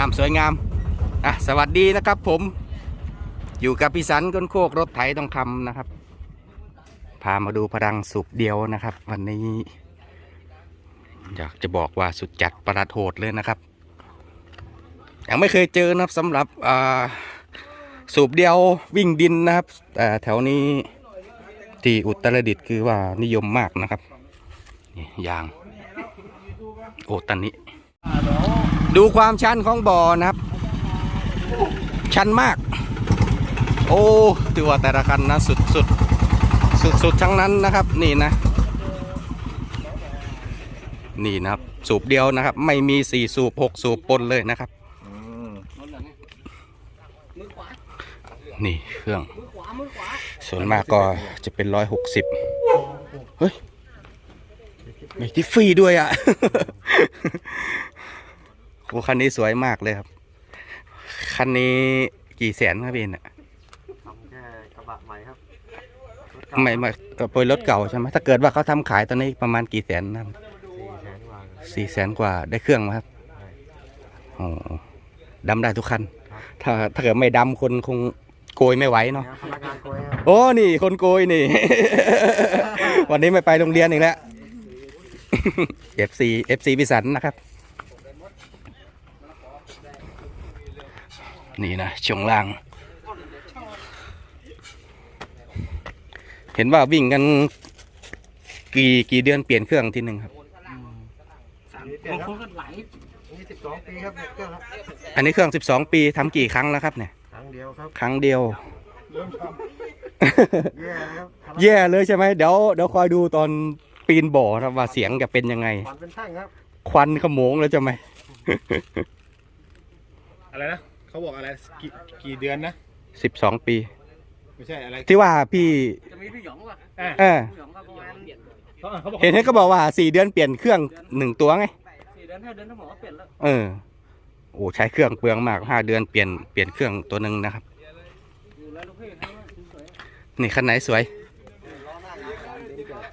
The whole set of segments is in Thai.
ามสวยงามอะสวัสดีนะครับผมอยู่กับพี่สันก้นโคกรถไถทองคำนะครับ พามาดูพลังสูบเดียวนะครับ วันนี้ อยากจะบอกว่าสุดจัดประโหดเลยนะครับ ยังไม่เคยเจอนะครับสำหรับอ่าสูบเดียววิ่งดินนะครับแต่แถวนี้ที่อุตรดิตถ์คือว่านิยมมากนะครับยางโอตันนี้ ดูความชันของบ่อนะครับ ชันมาก โอ้ถือว่าแต่ละคันนะสุดสุดสุดสุดทั้งนั้นนะครับ นี่นะ นี่นะครับ สูบเดียวนะครับ ไม่มีสี่สูบหกสูบปนเลยนะครับนี่เครื่อง ส่วนมากก็จะเป็นร้อยหกสิบเฮ้ยไมีที่ฟรีด้วยอะ โอ้คันนี้สวยมากเลยครับ คันนี้กี่แสนครับพี่เนี่ยทำแค่กระบะใหม่ครับไม่ไม่เอ่อเป็นรถเก่าใช่ไหมถ้าเกิดว่าเขาทำขายตอนนี้ประมาณกี่แสนนะครับสี่แสนกว่าครับสี่แสนกว่าได้เครื่องไหมครับโอ้ดำได้ทุกคัน ถ้าถ้าเกิดไม่ดำคนคงโกยไม่ไหวเนาะแล้วพนักงานโกยครับโอ้นี่คนโกยนี่ วันนี้ไม่ไปโรงเรียนอีกแล้ว FC FC พิสันนะครับ นี่นะช่วงล่าง เห็นว่าวิ่งกันกี่กี่เดือนเปลี่ยนเครื่องทีหนึ่งครับสามเปลี่ยนครับนี่สิบสองปีครับเนี่ยเครื่องครับอันนี้เครื่อง 12 ปีทำกี่ครั้งแล้วครับเนี่ย ครั้งเดียวครับครั้งเดียว เริ่มทำแย่ครับแย่เลยใช่ไหมเดี๋ยวเดี๋ยวคอยดูตอนปีนบ่อครับว่าเสียงจะเป็นยังไงควันเป็นแท่งครับ ควันขโมงแล้วจะไหม อะไรนะ เขาบอกอะไรกี่กี่เดือนนะ สิบสองปี ไม่ใช่อะไรที่ว่าพี่ จะมีพี่หยองป่ะอะเออ พี่หยองก็ประมาณเขาเขาบอกเห็นเห็นก็บอกว่าสี่เดือนเปลี่ยนเครื่องหนึ่งตัวไง สี่เดือนห้าเดือนทั้งหมดก็เปลี่ยนแล้วเออ โอ้ใช้เครื่องเปลืองมากห้าเดือนเปลี่ยนเปลี่ยนเครื่องตัวหนึ่งนะครับ อยู่แล้วลูกพี่ให้ว่าสวยนี่คันไหนสวย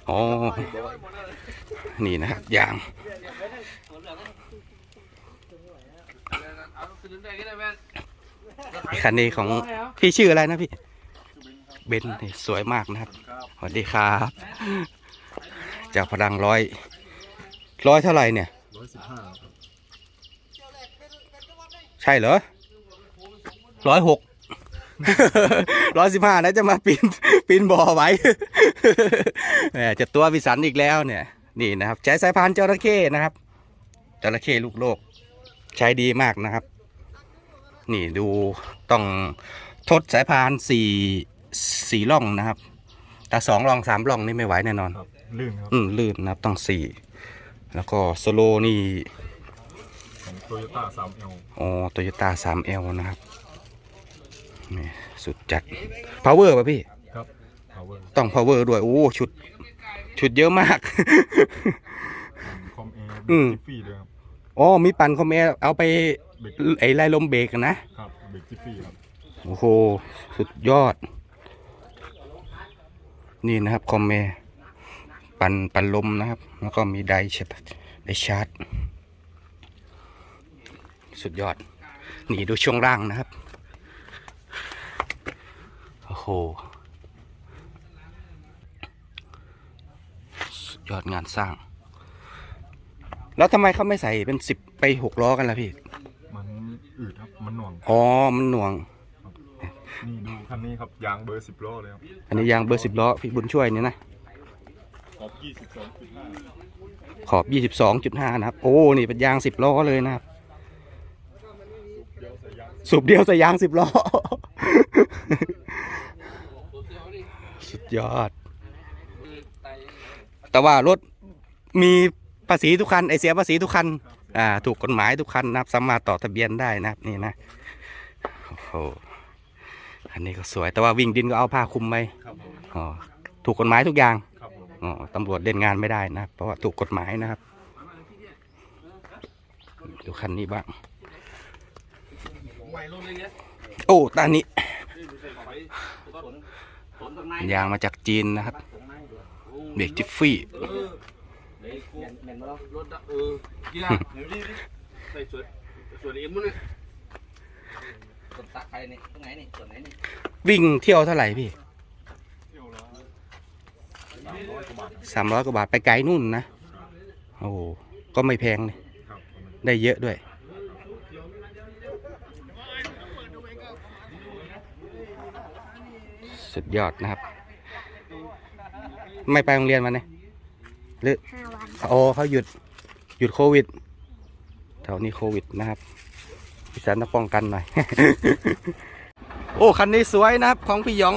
อ๋อนี่นะครับยางเอาขึ้นได้ก็ได้แม่ คันนี้ของพี่ชื่ออะไรนะพี่ เบนซ์นี่สวยมากนะครับสวัสดีครับ จากพลังร้อยร้อยเท่าไหร่เนี่ยร้อยสิบห้าใช่เหรอร้อยหกร้อยสิบห้านะจะมาปีนปีนบ่อไว้แหมจะตัววิสันอีกแล้วเนี่ย นี่นะครับ ใช้สายพานจระเข้นะครับจระเข้ลูกโลก ใช้ดีมากนะครับ นี่ดูต้องทดสายพานสี่สี่ล่องนะครับแต่สองล่องสามล่องนี่ไม่ไหวแน่นอน ครับลื่นครับอืมลื่นนะครับต้องสี่แล้วก็โซโลนี่ของโตโยต้าสามเอลอ๋อโตโยต้า 3L นะครับนี่สุดจัด power ป่ะพี่ ครับ power ต้อง power ด้วย โอ้ชุด ชุดเยอะมาก คอมเออืมจิฟฟี่เลยครับ อ๋อมีปั่นคอมเมเอาไป เบรกไอ้ไล่ลมเบรกนะ ครับเบรกจิฟฟี่ครับโอ้โห สุดยอด นี่นะครับ คอมเม ปั่นปั่นลมนะครับ แล้วก็มีไดชาร์จไดชาร์จ สุดยอด นี่ดูช่วงล่างนะครับ โอ้โห สุดยอดงานสร้าง แล้วทำไมเขาไม่ใส่เป็นสิบไปหกล้อกันล่ะพี่มัน อืดครับ มันหน่วง อ๋อ มันหน่วง นี่ดูคันนี้ครับยางเบอร์สิบล้อเลยครับ อันนี้ยางเบอร์สิบล้อพี่บุญช่วยเนี่ยนะ ขอบยี่สิบสองจุดห้าขอบ22.5นะครับ โอ้ นี่เป็นยาง10ล้อเลยนะครับ สูบเดียวใส่ยาง10ล้อ สุดยอด แต่ว่ารถมีภาษีทุกคัน ไอเสียภาษีทุกคัน อ่าถูกกฎหมายทุกคันนะครับสามารถต่อทะเบียนได้นะครับนี่นะโอ้โหอันนี้ก็สวยแต่ว่าวิ่งดินก็เอาผ้าคลุมไปครับผมอ๋อถูกกฎหมายทุกอย่างครับผมอ๋อตำรวจเล่นงานไม่ได้นะครับเพราะว่าถูกกฎหมายนะครับดูคันนี้บ้างใหม่รุ่นเลยเนี่ยโอ้ตานี้ฝนตรงไหนยางมาจากจีนนะครับเบรกจิฟฟี่ รถอะเออกีฬาเดี๋ยวดิใส่สวยสวยเอ็มมั้งเนี่ยส่วนตาใครนี่ตรงไหนนี่ส่วนไหนนี่วิ่งเที่ยวเท่าไหร่พี่สามร้อยกว่าบาทไปไกลนู่นนะ โอ้โหก็ไม่แพงเลยได้เยอะด้วยสุดยอดนะครับ ไม่ไปโรงเรียนวันนี้ หรือห้าวันโอ้เขาหยุดหยุดโควิดแถวนี้โควิดนะครับพี่สันต้องป้องกันหน่อย โอ้คันนี้สวยนะครับของพี่หยอง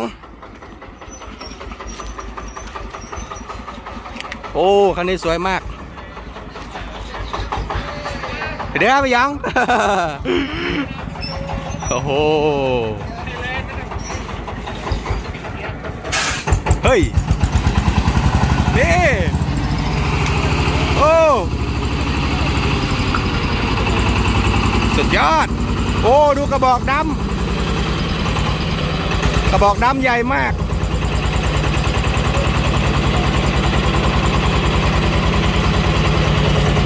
โอ้คันนี้สวยมาก เดี๋ยวพี่หยอง โอ้โห เฮ้ย นี่ โอ้สุดยอด โอ้ดูกระบอกดำกระบอกดำใหญ่มาก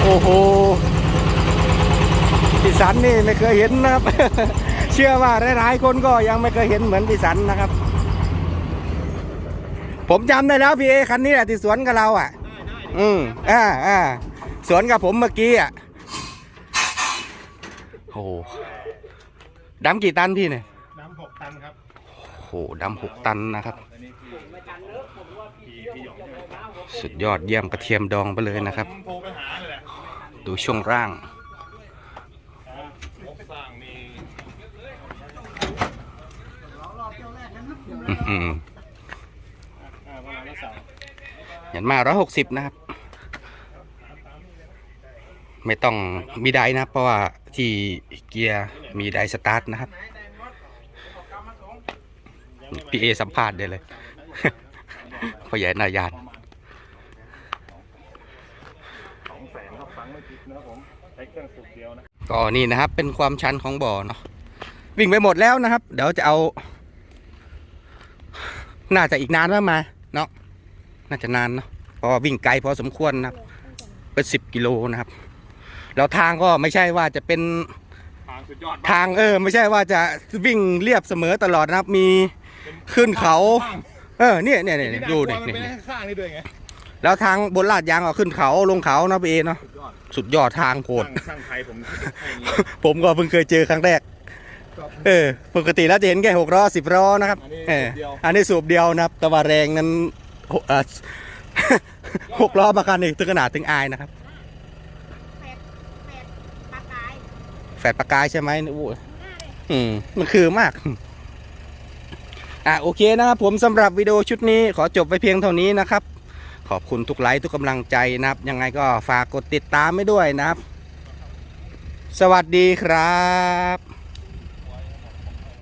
โอ้โหพี่สันนี่ไม่เคยเห็นนะครับ เชื่อว่าหลายๆคนก็ยังไม่เคยเห็นเหมือนพี่สันนะครับ ผมจำได้แล้วพี่เอคันนี้แหละที่สวนกับเราอะ อืมอ่าอ่าสวนกับผมเมื่อกี้อะโอ้โหดำกี่ตันพี่เนี่ยน้ำหกตันครับโอ้โหดำหกตันนะครับอันนี้คือพี่พี่หยองเนี่ยสุดยอดเยี่ยมกระเทียมดองไปเลยนะครับ ผมโทรไปหาเลยแหละดูช่วงร่างงบสร้างนี่อื้อหืออ่าประมาณละสามเห็นมาร้อยหกสิบนะครับ ไม่ต้องมีไดนะ เพราะว่าที่เกียร์มีไดสตาร์ทนะครับพี่เอสัมภาษณ์ได้เลยพ่อใหญ่นายานก็นี่นะครับเป็นความชันของบ่อเนาะวิ่งไปหมดแล้วนะครับ เดี๋ยวจะเอา น่าจะอีกนานว่ามาเนาะน่าจะนานเนาะพราะว่าวิ่งไกลพอสมควรนะครับเป็นสิบกิโลนะครับ แล้วทางก็ไม่ใช่ว่าจะเป็นทางสุดยอดมากทางเออ ไม่ใช่ว่าจะวิ่งเรียบเสมอตลอดนะครับ มีขึ้นเขา เออเนี่ยเนี่ยเนี่ยดูดิมันเนี่ยเป็นเนี่ยข้างนี่ด้วยไงแล้วทางบนลาดยางก็ขึ้นเขาลงเขานะพี่เอเนาะสุดยอดสุดยอดทางโคตร ช่างช่างไทยผมคิดให้อย่างนี้ผมก็เพิ่งเคยเจอครั้งแรก เออ ปกติแล้วจะเห็นแค่หกล้อสิบล้อนะครับเอออันนี้สูบเดียวนะครับ แต่ว่าแรงนั้นหกอ่าหกล้อมาคันอีกถึงขนาดถึงอายนะครับ แฝดปลากายแฝดประกายใช่ไหมโอ้อืมมันคือมาก อะโอเคนะครับผมสำหรับวิดีโอชุดนี้ขอจบไปเพียงเท่านี้นะครับ ขอบคุณทุกไลค์ทุกกำลังใจนะครับ ยังไงก็ฝากกดติดตามไม่ด้วยนะครับ สวัสดีครับ